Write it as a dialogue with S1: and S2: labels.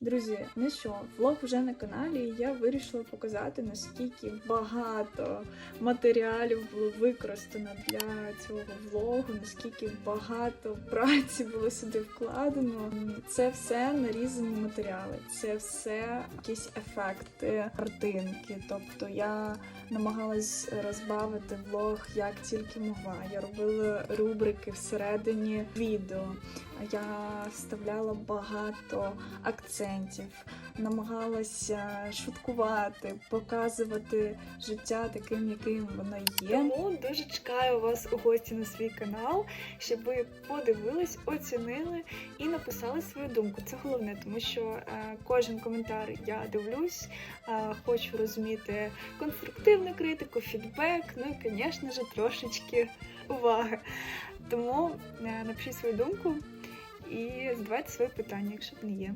S1: Друзі, ну що, влог вже на каналі, і я вирішила показати, наскільки багато матеріалів було використано для цього влогу, наскільки багато праці було сюди вкладено. Це все нарізані матеріали, це все якісь ефекти, картинки. Тобто я намагалась розбавити влог як тільки могла. Я робила рубрики всередині відео. Я вставляла багато акцентів, намагалася шуткувати, показувати життя таким, яким воно є. Тому дуже чекаю вас у гості на свій канал, щоб ви подивились, оцінили і написали свою думку. Це головне, тому що е, кожен коментар я дивлюсь, е, хочу розуміти конструктивну критику, фідбек, ну і, звісно ж, трошечки уваги. Тому е, напишіть свою думку і задавайте свої питання, якщо вони є.